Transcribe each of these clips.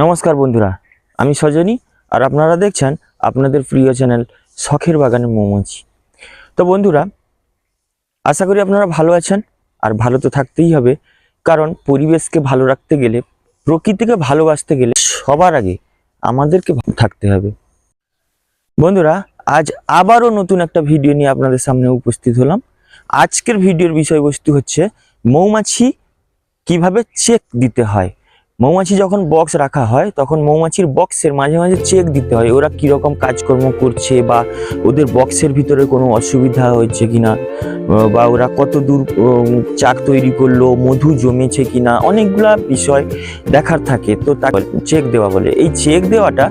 নমস্কার বন্ধুরা, আমি সজনী আর আপনারা দেখছেন আপনাদের প্রিয় চ্যানেল শখের বাগানের মৌমাছি। তো বন্ধুরা, আশা করি আপনারা ভালো আছেন আর ভালো তো থাকতেই হবে, কারণ পরিবেশকে ভালো রাখতে গেলে, প্রকৃতিকে ভালোবাসতে গেলে সবার আগে আমাদেরকে থাকতে হবে। বন্ধুরা, আজ আবারও নতুন একটা ভিডিও নিয়ে আপনাদের সামনে উপস্থিত হলাম। আজকের ভিডিওর বিষয়বস্তু হচ্ছে মৌমাছি কীভাবে চেক দিতে হয়। মৌমাছি যখন বক্স রাখা হয়, তখন মৌমাছির বক্সের মাঝে মাঝে চেক দিতে হয়, ওরা কীরকম কাজকর্ম করছে বা ওদের বক্সের ভিতরে কোনো অসুবিধা হয়েছে কিনা বা ওরা কত দূর চাক তৈরি করল, মধু জমেছে কিনা, অনেকগুলা বিষয় দেখার থাকে। তো তা চেক দেওয়া বলে। এই চেক দেওয়াটা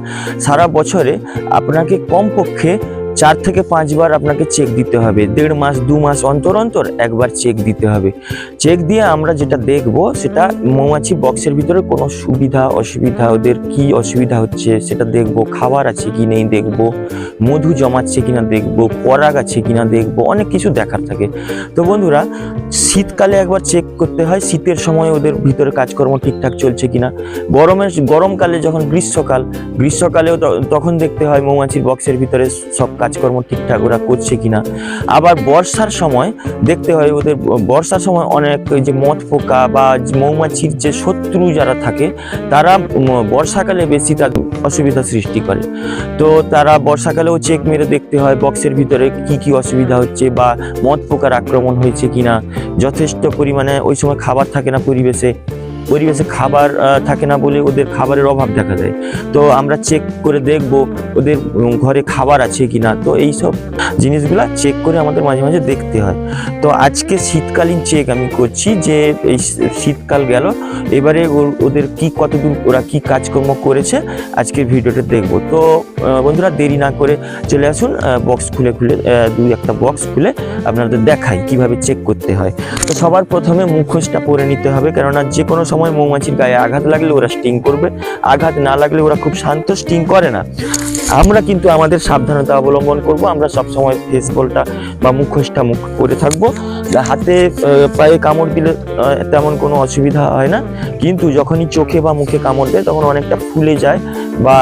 সারা বছরে আপনাকে কমপক্ষে চার থেকে পাঁচবার আপনাকে চেক দিতে হবে। দেড় মাস, দু মাস অন্তর অন্তর একবার চেক দিতে হবে। চেক দিয়ে আমরা যেটা দেখব, সেটা মৌমাছি বক্সের ভিতরে কোনো সুবিধা, অসুবিধা, ওদের কি অসুবিধা হচ্ছে, সেটা দেখব, খাবার আছে কি নেই দেখব, মধু জমাচ্ছে কিনা দেখব, পরাগ আছে কিনা দেখব, অনেক কিছু দেখার থাকে। তো বন্ধুরা, শীতকালে একবার চেক করতে হয়, শীতের সময় ওদের ভিতরে কাজকর্ম ঠিকঠাক চলছে কিনা। গরমের, গরমকালে যখন গ্রীষ্মকাল, গ্রীষ্মকালেও তখন দেখতে হয় মৌমাছির বক্সের ভিতরে সব কাজকর্ম ঠিকঠাক ওরা করছে কিনা। আবার বর্ষার সময় দেখতে হয় ওদের বর্ষার সময় অনেক যে মদ পোকা বা মৌমাছির যে শত্রু যারা থাকে, তারা বর্ষাকালে বেশি তার অসুবিধা সৃষ্টি করে। তো তারা বর্ষাকালেও চেক মেরে দেখতে হয় বক্সের ভিতরে কি কি অসুবিধা হচ্ছে বা মদ পোকার আক্রমণ হয়েছে কিনা। যথেষ্ট পরিমাণে ওই সময় খাবার থাকে না পরিবেশে। পরিবেশে খাবার থাকে না বলে ওদের খাবারের অভাব দেখা যায় তো আমরা চেক করে দেখব ওদের ঘরে খাবার আছে কি না তো এই সব জিনিসগুলা চেক করে আমাদের মাঝে মাঝে দেখতে হয়। তো আজকে শীতকালীন চেক আমি করছি যে, এই শীতকাল গেল, এবারে ওদের কি কতদূর, ওরা কি কাজকর্ম করেছে আজকের ভিডিওটা দেখব। তো বন্ধুরা দেরি না করে চলে আসুন বক্স খুলে খুলে দুই একটা বক্স খুলে আপনাদের দেখাই কীভাবে চেক করতে হয়। তো সবার প্রথমে মুখোশটা পরে নিতে হবে কেননা যে কোনো সময় মৌমাছির গায়ে আঘাত লাগলে ওরা স্টিং করবে। আঘাত না লাগলে ওরা খুব শান্ত স্টিং করে না। আমরা কিন্তু আমাদের সাবধানতা অবলম্বন করব। আমরা সব সময় ফেস বলটা বা মুখোশটা মুখ করে থাকব। হাতে পায়ে কামড় দিলে তেমন কোনো অসুবিধা হয় না। কিন্তু যখনই চোখে বা মুখে কামড় দেয়, তখন অনেকটা ফুলে যায় বা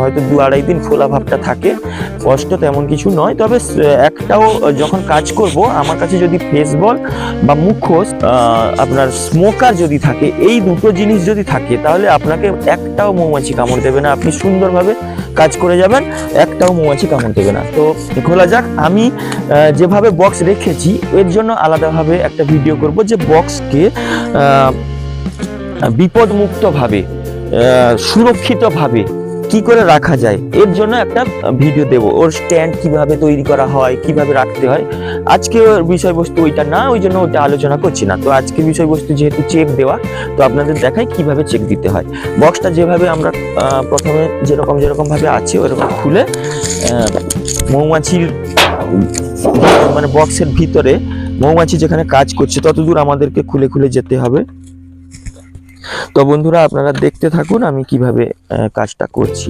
হয়তো দু আড়াই দিন ফোলা ভাবটা থাকে। কষ্ট তেমন কিছু নয়। তবে একটাও যখন কাজ করব, আমার কাছে যদি ফেস বল বা মুখোশ আপনার স্মোকার যদি থাকে, এই দুটো জিনিস যদি থাকে, তাহলে আপনাকে একটাও মৌমাছি কামড় দেবে না। আপনি সুন্দরভাবে কাজ করে যাবেন, একটাও মৌমাছি কামড় দেবে না। তো খোলা যাক, আমি যেভাবে বক্স রেখেছি, এর জন্য আলাদাভাবে একটা ভিডিও করব যে বক্সকে বিপদমুক্তভাবে সুরক্ষিতভাবে কি করে রাখা যায়? এর জন্য একটা ভিডিও দেব। ওর স্ট্যান্ড কীভাবে তৈরি করা হয়, কীভাবে রাখতে হয়। আজকে বিষয়বস্তু ওইটা না, ওই জন্য ওইটা আলোচনা করছি না। তো আজকে বিষয়বস্তু যেহেতু চেক দেওয়া, তো আপনাদের দেখাই কীভাবে চেক দিতে হয়। বক্সটা যেভাবে আমরা প্রথমে যেরকম যেরকম ভাবে আছে, ওরকম খুলে মৌমাছির মানে বক্সের ভিতরে মৌমাছি যেখানে কাজ করছে, ততদূর আমাদেরকে খুলে খুলে যেতে হবে। তো বন্ধুরা, আপনারা দেখতে থাকুন আমি কীভাবে কাজটা করছি।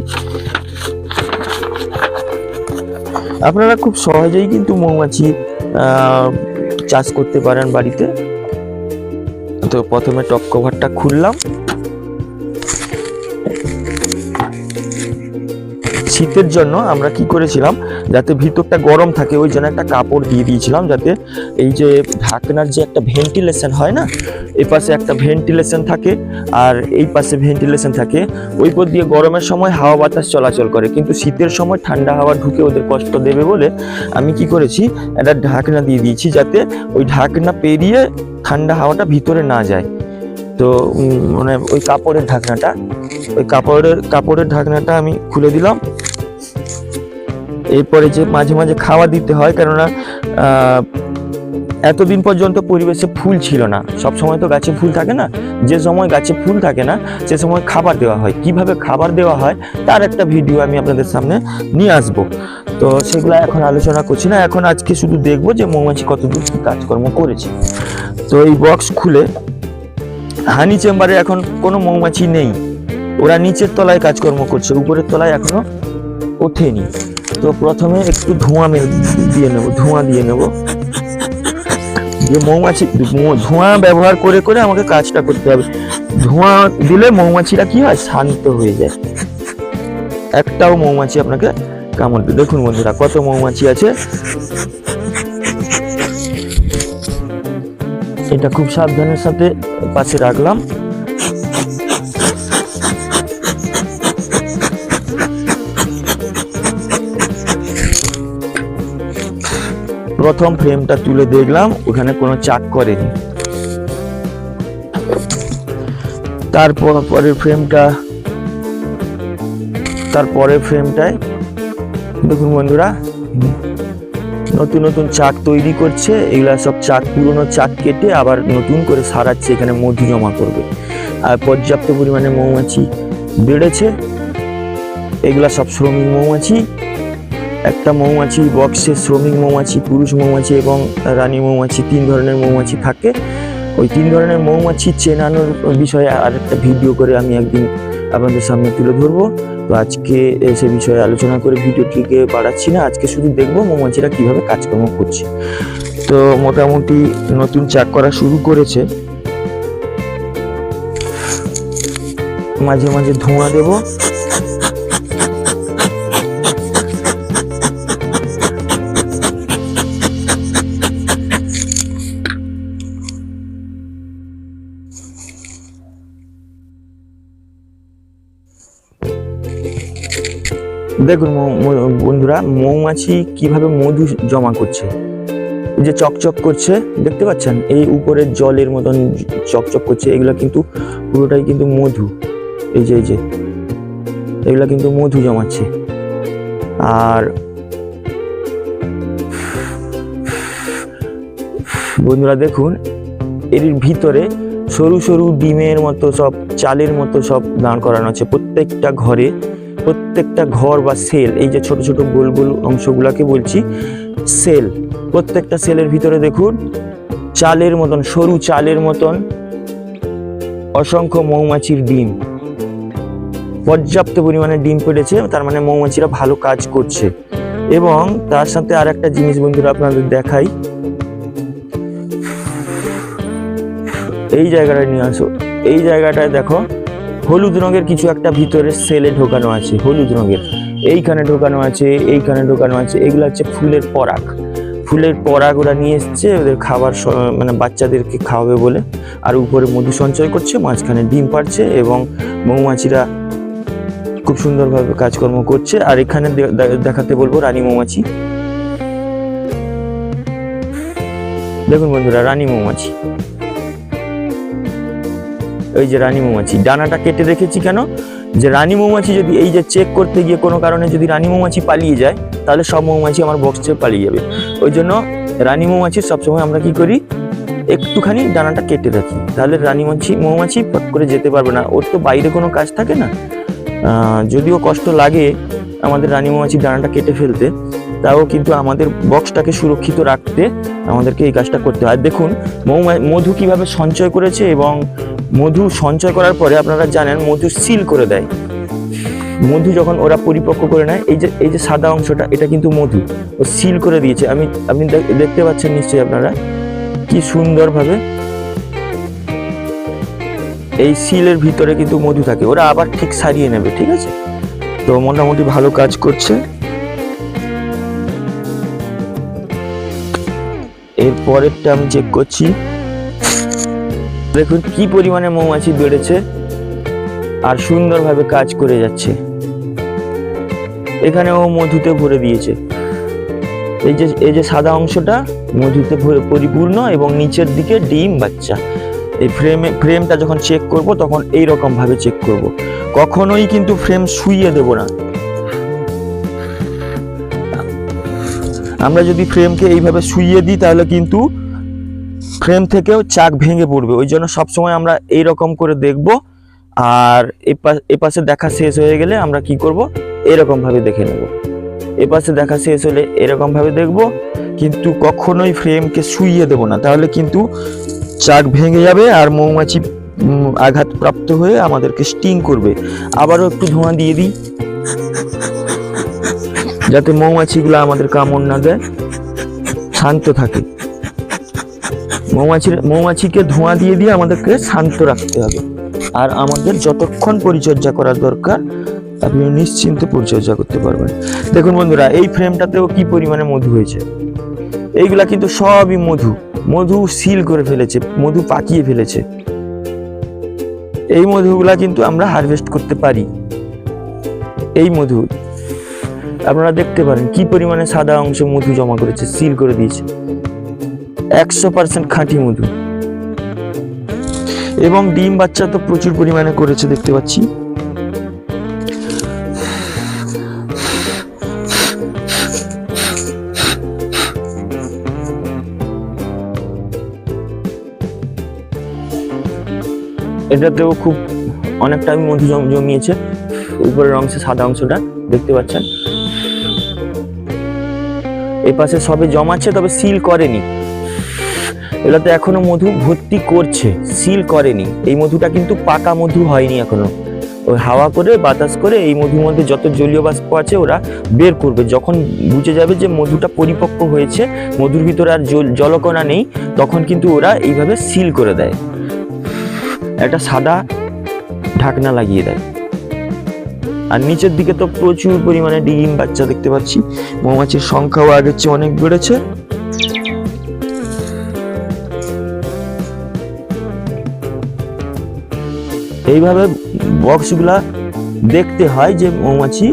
আপনারা খুব সহজেই কিন্তু মৌমাছি চাষ করতে পারেন বাড়িতে। তো প্রথমে টপ কভারটা খুললাম। শীতের জন্য আমরা কি করেছিলাম, যাতে ভিতরটা গরম থাকে, ওই জন্য একটা কাপড় দিয়ে দিয়েছিলাম, যাতে এই যে ঢাকনার যে একটা ভেন্টিলেশন হয় না এই পাশে একটা ভেন্টিলেশন থাকে আর এই পাশে ভেন্টিলেশন থাকে, ওই পর দিয়ে গরমের সময় হাওয়া বাতাস চলাচল করে, কিন্তু শীতের সময় ঠান্ডা হাওয়া ঢুকে ওদের কষ্ট দেবে বলে আমি কি করেছি, একটা ঢাকনা দিয়ে দিয়েছি, যাতে ওই ঢাকনা পেরিয়ে ঠান্ডা হাওয়াটা ভিতরে না যায়। তো মানে ওই কাপড়ের ঢাকনাটা, ওই কাপড়ের কাপড়ের ঢাকনাটা আমি খুলে দিলাম এরপরে যে মাঝে মাঝে খাওয়া দিতে হয়, কেননা এতদিন পর্যন্ত পরিবেশে ফুল ছিল না। সব সময় তো গাছে ফুল থাকে না। যে সময় গাছে ফুল থাকে না, সে সময় খাবার দেওয়া হয়। কীভাবে খাবার দেওয়া হয়, তার একটা ভিডিও আমি আপনাদের সামনে নিয়ে আসব। তো সেগুলো এখন আলোচনা করছি না। এখন আজকে শুধু দেখব যে মৌমাছি কতদূর কি কাজকর্ম করেছে। তো এই বক্স খুলে হানি চেম্বারে এখন কোনো মৌমাছি নেই। ওরা নিচের তলায় কাজকর্ম করছে, উপরের তলায় এখনও ওঠেনি। তো প্রথমে একটু ধোঁয়া দিয়ে নেব, ধোঁয়া দিয়ে নেব। যে মৌমাছি ধোঁয়া ব্যবহার করে করে আমাকে কাজটা করতে হবে। ধোঁয়া দিলে মৌমাছিরা কি হয়? শান্ত হয়ে যায়। একটাও মৌমাছি আপনাকে কামড়। দেখুন বন্ধুরা, কত মৌমাছি আছে। এটা খুব সাবধানের সাথে পাশে রাখলাম। প্রথম ফ্রেমটা তুলে দেখলাম, ওখানে কোনো চাক করেনি। তারপর পরের ফ্রেমটা তারপরের ফ্রেমটায়, দেখুন বন্ধুরা, নতুন নতুন চাক তৈরি করছে, এগুলা সব চাক, পুরনো চাক কেটে আবার নতুন করে সারাচ্ছে, এখানে মধু জমা করবে। আর পর্যাপ্ত পরিমাণে মৌমাছি বেড়েছে, এগুলা সব শ্রমিক মৌমাছি একটা মৌমাছি, বক্সে শ্রমিক মৌমাছি, পুরুষ মৌমাছি এবং রানী মৌমাছি, তিন ধরনের মৌমাছি থাকে। ওই তিন ধরনের মৌমাছি চেনানোর বিষয়ে আর একটা ভিডিও করে আমি একদিন আপনাদের সামনে তুলে ধরবো। তো আজকে সে বিষয়ে আলোচনা করে ভিডিওটিকে বাড়াচ্ছি না, আজকে শুধু দেখব মৌমাছিরা কীভাবে কাজকর্ম করছে। তো মোটামুটি নতুন চাক করা শুরু করেছে। মাঝে মাঝে ধোঁয়া দেবো। দেখুন বন্ধুরা, মৌমাছি কীভাবে মধু জমা করছে? যে চকচক করছে, দেখতে পাচ্ছেন? এই উপরের জলের মতন চকচক করছে, এগুলো কিন্তু পুরোটাই কিন্তু মধু। এই যে এই যে, এগুলো কিন্তু মধু জমাচ্ছে। আর বন্ধুরা, দেখুন, এর ভিতরে সরু সরু ডিমের মতো সব, চালের মতো সব দাঁড় করানো আছে। প্রত্যেকটা ঘরে প্রত্যেকটা ঘর বা সেল এই যে ছোট ছোট গোল গোল অংশগুলাকে বলছি সেল প্রত্যেকটা সেলের ভিতরে দেখুন, চালের মতন, সরু চালের মতন অসংখ্য মৌমাছির ডিম। পর্যাপ্ত পরিমাণে ডিম পেড়েছে, তার মানে মৌমাছিরা ভালো কাজ করছে। এবং তার সাথে আর একটা জিনিস বন্ধুরা আপনাদের দেখাই। এই জায়গাটায় নিয়ে আসো, এই জায়গাটায় দেখো হলুদ রঙের কিছু একটা ভিতরে সেলে ঢোকানো আছে, হলুদ রঙের। এইখানে ঢোকানো আছে, এইখানে ঢোকানো আছে, এগুলো হচ্ছে ফুলের পরাগ। ফুলের পরাগ ওরা নিয়ে এসছে, ওদের খাবার মানে বাচ্চাদেরকে খাওয়াবে বলে। আর উপরে মধু সঞ্চয় করছে, মাঝখানে ডিম পাড়ছে এবং মৌমাছিরা খুব সুন্দরভাবে কাজকর্ম করছে। আর এখানে দেখাতে বলব রানী মৌমাছি। দেখুন বন্ধুরা, রানী মৌমাছি। ওই যে রানী মৌমাছি, ডানাটা কেটে রেখেছি কেন? যে রানী মৌমাছি যদি এই যে চেক করতে গিয়ে কোনো কারণে যদি রানী মৌমাছি পালিয়ে যায়, তাহলে সব মৌমাছি আমার বক্স থেকে পালিয়ে যাবে। ওই জন্য রানী মৌমাছির সবসময় আমরা কি করি? একটুখানি ডানাটা কেটে রাখি। তাহলে রানী মৌমাছি মৌমাছি পট করে যেতে পারবে না। ওর তো বাইরে কোনো কাজ থাকে না। যদিও কষ্ট লাগে আমাদের রানী মৌমাছির ডানাটা কেটে ফেলতে, তাও কিন্তু আমাদের বক্সটাকে সুরক্ষিত রাখতে আমাদেরকে এই কাজটা করতে হয়। দেখুন, মৌমা, মধু কীভাবে সঞ্চয় করেছে এবং মধু সঞ্চয় করার পরে আপনারা জানেন মধু সিল করে দেয়। মধু যখন ওরা পরিপক্ক করে নেয়, এই যে এই যে সাদা অংশটা, এটা কিন্তু মধু। ও সিল করে দিয়েছে। আমি, আপনি দেখ- দেখতে পাচ্ছেন নিশ্চয়ই আপনারা কি সুন্দরভাবে এই সিলের ভিতরে কিন্তু মধু থাকে। ওরা আবার ঠিক সারিয়ে নেবে, ঠিক আছে? তো মোটামুটি ভালো কাজ করছে। এর পরেরটা আমি চেক করছি। দেখুন কি পরিমাণে মৌমাছি বেড়েছে আর সুন্দরভাবে কাজ করে যাচ্ছে। এখানে ও মধুতে ভরে দিয়েছে। এই যে এই যে সাদা অংশটা মধুতে ভরে- পরিপূর্ণ এবং নিচের দিকে ডিম বাচ্চা। এই ফ্রেমে ফ্রেমটা যখন চেক করব, তখন এই ভাবে চেক করব। কখনোই কিন্তু ফ্রেম শুইয়ে দেব না। আমরা যদি ফ্রেমকে এইভাবে শুইয়ে দিই, তাহলে কিন্তু ফ্রেম থেকেও চাক ভেঙে পড়বে। ওই জন্য সবসময় আমরা এই রকম করে দেখব। আর এ পা- পাশে দেখা শেষ হয়ে গেলে আমরা কি করব? এরকম ভাবে দেখে নেব। এ পাশে দেখা শেষ হলে এরকম ভাবে দেখব, কিন্তু কখনোই ফ্রেমকে শুইয়ে দেব না। তাহলে কিন্তু চাক ভেঙে যাবে আর মৌমাছি আঘাতপ্রাপ্ত হয়ে আমাদেরকে স্টিং করবে। আবারও একটু ধোঁয়া দিয়ে দিই। যাতে মৌমাছিগুলো আমাদের কামড় না দেয়। শান্ত থাকে। মৌমাছির মৌমাছিকে ধোঁয়া দিয়ে দিয়ে আমাদেরকে শান্ত রাখতে হবে। আর আমাদের যতক্ষণ পরিচর্যা করার দরকার আপনি নিশ্চিন্তে পরিচর্যা করতে পারবেন। দেখুন বন্ধুরা, এই ফ্রেমটাতেও কি পরিমাণে মধু হয়েছে? এইগুলা কিন্তু সবই মধু। মধু সিল করে ফেলেছে, মধু পাকিয়ে ফেলেছে। এই মধুগুলা কিন্তু আমরা হারভেস্ট করতে পারি। এই মধু। আপনারা দেখতে পারেন কি পরিমাণে সাদা অংশ মধু জমা করেছে সিল করে দিয়েছে। একশো পার্সেন্ট খাঁটি মধু। এবং ডিম বাচ্চা তো প্রচুর পরিমাণে করেছে, দেখতে পাচ্ছি। এটাতেও খুব অনেকটা আমি মধু জম- জমিয়েছে। উপরের অংশে সাদা অংশটা, দেখতে পাচ্ছেন? এই পাশে সবে জমাচ্ছে, তবে সিল করেনি। এগুলোতে এখনও মধু ভর্তি করছে সিল করেনি। এই মধুটা কিন্তু পাকা মধু হয়নি এখনও। ওই হাওয়া করে, বাতাস করে এই মধুর মধ্যে যত জলীয় বাষ্প আছে ওরা বের করবে। যখন বুঝে যাবে যে মধুটা পরিপক্ক হয়েছে, মধুর ভিতরে আর জল- জলকণা নেই, তখন কিন্তু ওরা এইভাবে সিল করে দেয়। একটা সাদা ঢাকনা লাগিয়ে দেয়। আর নিচের দিকে তো প্রচুর পরিমাণে ডিম বাচ্চা দেখতে পাচ্ছি। মৌমাছির সংখ্যাও আগের চেয়ে অনেক বেড়েছে। এইভাবে বক্সগুলা দেখতে হয় যে মৌমাছি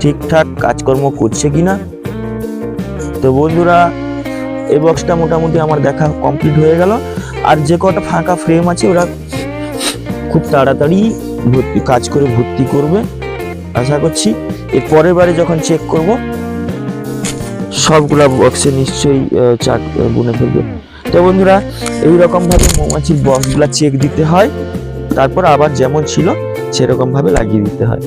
ঠিকঠাক কাজকর্ম করছে কিনা। তো বন্ধুরা, এই বক্সটা মোটামুটি আমার দেখা কমপ্লিট হয়ে গেল। আর যে কটা ফাঁকা ফ্রেম আছে, ওরা খুব তাড়াতাড়ি ভর্তি কাজ করে ভর্তি করবে। আশা করছি এর পরের বারে যখন চেক করব, সবগুলা বক্সে নিশ্চয়ই চাক বুনে ফেলবে। তো বন্ধুরা এই রকম মৌমাছির বক্সগুলা চেক দিতে হয়। তারপর আবার যেমন ছিল সেরকমভাবে লাগিয়ে দিতে হয়।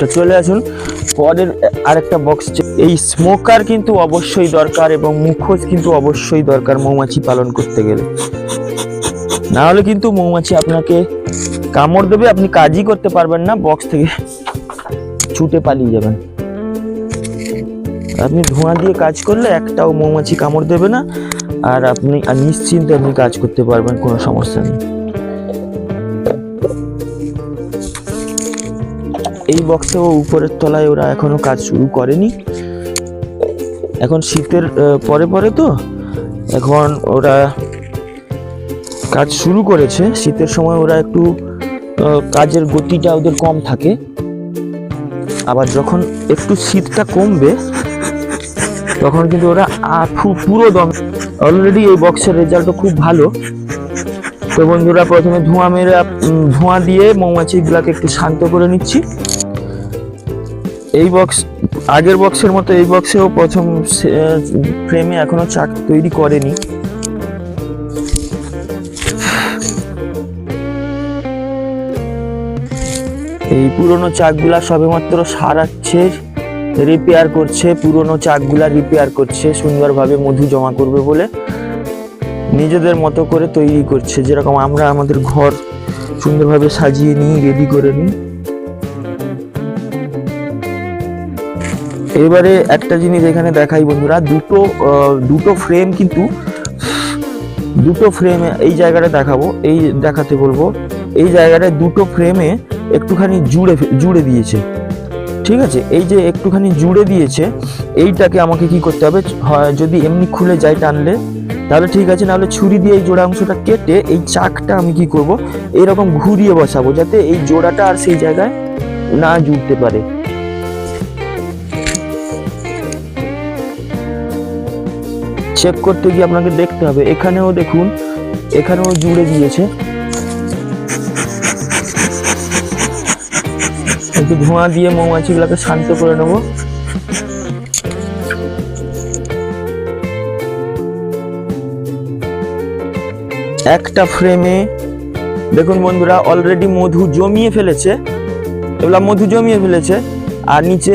তো চলে আসুন। পরের আরেকটা বক্স এই স্মোকার কিন্তু অবশ্যই দরকার এবং মুখোশ কিন্তু অবশ্যই দরকার মৌমাছি পালন করতে গেলে। না হলে কিন্তু মৌমাছি আপনাকে কামড় দেবে, আপনি কাজই করতে পারবেন না বক্স থেকে ছুটে পালিয়ে যাবেন। আপনি ধোঁয়া দিয়ে কাজ করলে একটাও মৌমাছি কামড় দেবে না, আর আপনি আর নিশ্চিন্তে আপনি কাজ করতে পারবেন, কোনো সমস্যা নেই। এই বক্সেও উপরের তলায় ওরা এখনও কাজ শুরু করেনি। এখন শীতের পরে পরে তো। এখন ওরা কাজ শুরু করেছে। শীতের সময় ওরা একটু কাজের গতিটা ওদের কম থাকে। আবার যখন একটু শীতটা কমবে, তখন কিন্তু ওরা আ- পু- পুরো দম অলরেডি এই বক্সের রেজাল্টও খুব ভালো। তো বন্ধুরা, প্রথমে ধোঁয়া মেরে ধোঁয়া দিয়ে মৌমাছিগুলাকে একটু শান্ত করে নিচ্ছি। এই বক্স আগের বক্সের মতো এই বক্সেও প্রথম ফ্রেমে এখনও চাক তৈরি করেনি। এই পুরনো চাকগুলা সবেমাত্র সারাচ্ছে রিপেয়ার করছে, পুরনো চাকগুলা রিপেয়ার করছে, সুন্দরভাবে মধু জমা করবে বলে নিজেদের মতো করে তৈরি করছে। যেরকম আমরা আমাদের ঘর সুন্দরভাবে সাজিয়ে নিই রেডি করে নিই। এবারে একটা জিনিস এখানে দেখাই বন্ধুরা, দুটো দুটো ফ্রেম কিন্তু, দুটো ফ্রেমে এই জায়গাটা দেখাবো, এই দেখাতে বলব, এই জায়গাটায় দুটো ফ্রেমে একটুখানি জুড়ে জুড়ে দিয়েছে, ঠিক আছে? এই যে একটুখানি জুড়ে দিয়েছে, এইটাকে আমাকে কি করতে হবে যদি এমনি খুলে যায় টানলে, তাহলে ঠিক আছে, নাহলে ছুরি দিয়ে এই জোড়া অংশটা কেটে এই চাকটা আমি কি করব এইরকম ঘুরিয়ে বসাবো, যাতে এই জোড়াটা আর সেই জায়গায় না জুড়তে পারে। চেক করতে গিয়ে আপনাকে দেখতে হবে। এখানেও দেখুন, এখানেও জুড়ে গিয়েছে। একটু ধোঁয়া দিয়ে মৌমাছিগুলোকে শান্ত করে নেব। একটা ফ্রেমে, দেখুন বন্ধুরা অলরেডি মধু জমিয়ে ফেলেছে। এগুলা মধু জমিয়ে ফেলেছে। আর নিচে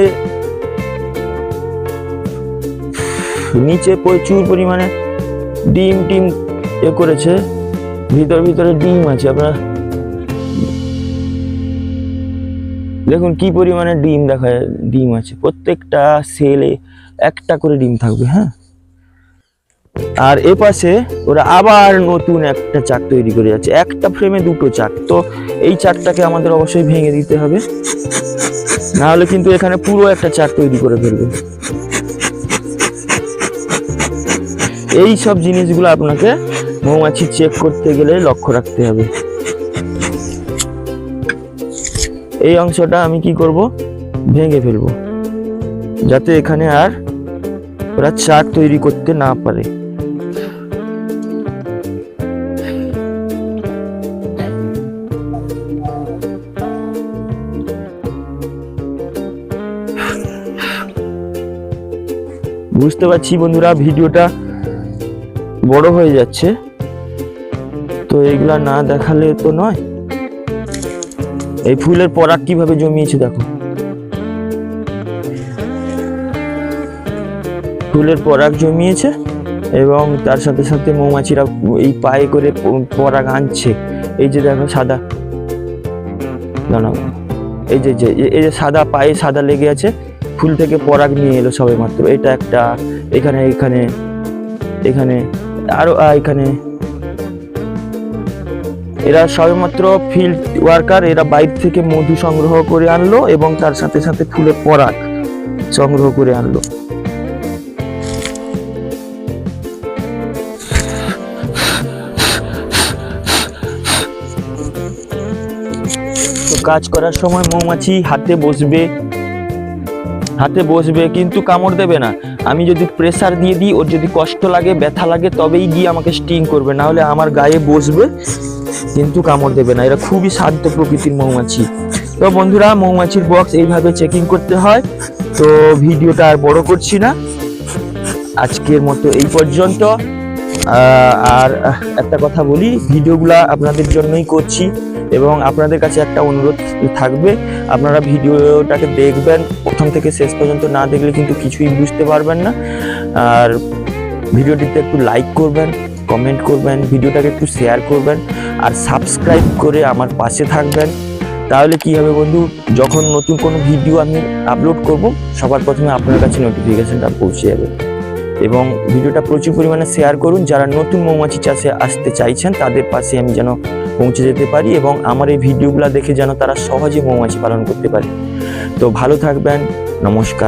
নিচে প্রচুর পরিমাণে ডিম টিম এ করেছে। ভিতর ভিতরে ডিম আছে, আপনার দেখুন কি পরিমাণে ডিম দেখা ডিম আছে। প্রত্যেকটা সেলে একটা করে ডিম থাকবে হ্যাঁ? আর এ পাশে ওরা আবার নতুন একটা চাক তৈরি করে যাচ্ছে। একটা ফ্রেমে দুটো চাক। তো এই চাকটাকে আমাদের অবশ্যই ভেঙে দিতে হবে। না হলে কিন্তু এখানে পুরো একটা চাক তৈরি করে ফেলবে। এই সব জিনিসগুলো আপনাকে মৌমাছি চেক করতে গেলে লক্ষ্য রাখতে হবে। এই অংশটা আমি কি করব? ভেঙে ফেলব। যাতে এখানে আর ওরা চাক তৈরি করতে না পারে। বুঝতে পারছি বন্ধুরা, ভিডিওটা বড় হয়ে যাচ্ছে। তো এগুলা না দেখালে তো নয়। এই ফুলের পরাগ কীভাবে জমিয়েছে দেখো। ফুলের পরাগ জমিয়েছে এবং তার সাথে সাথে মৌমাছিরা এই পায়ে করে পরাগ আনছে। এই যে দেখো সাদা। এই যে যে, এই যে সাদা পায়ে সাদা লেগে আছে, ফুল থেকে পরাগ নিয়ে এলো সবে মাত্র এটা একটা এখানে এখানে এখানে আরও আহ, এখানে। এরা সবেমাত্র ফিল্ড ওয়ার্কার এরা বাইর থেকে মধু সংগ্রহ করে আনলো এবং তার সাথে সাথে ফুলের পরাগ সংগ্রহ করে আনলো। কাজ করার সময় মৌমাছি হাতে বসবে হাতে বসবে কিন্তু কামড় দেবে না। আমি যদি প্রেসার দিয়ে দিই, ওর যদি কষ্ট লাগে, ব্যথা লাগে, তবেই গিয়ে আমাকে স্টিং করবে। না হলে আমার গায়ে বসবে, কিন্তু কামড় দেবে না। এরা খুবই শান্ত প্রকৃতির মৌমাছি। তো বন্ধুরা, মৌমাছির বক্স এইভাবে চেকিং করতে হয়। তো ভিডিওটা আর বড় করছি না। আজকের মতো এই পর্যন্ত। আর একটা কথা বলি, ভিডিওগুলা আপনাদের জন্যই করছি এবং আপনাদের কাছে একটা অনুরোধ থাকবে। আপনারা ভিডিওটাকে দেখবেন, প্রথম থেকে শেষ পর্যন্ত না দেখলে কিন্তু কিছুই বুঝতে পারবেন না। আর ভিডিওটিতে একটু লাইক করবেন কমেন্ট করবেন, ভিডিওটাকে একটু শেয়ার করবেন, আর সাবস্ক্রাইব করে আমার পাশে থাকবেন। তাহলে কি হবে বন্ধু? যখন নতুন কোনো ভিডিও আমি আপলোড করব, সবার প্রথমে আপনার কাছে নোটিফিকেশনটা পৌঁছে যাবে। এবং ভিডিওটা প্রচুর পরিমাণে শেয়ার করুন। যারা নতুন মৌমাছি চাষে আসতে চাইছেন, তাদের পাশে আমি যেন পৌঁছে যেতে পারি এবং আমার এই ভিডিওগুলো দেখে যেন তারা সহজে মৌমাছি পালন করতে পারে। তো ভালো থাকবেন, নমস্কার।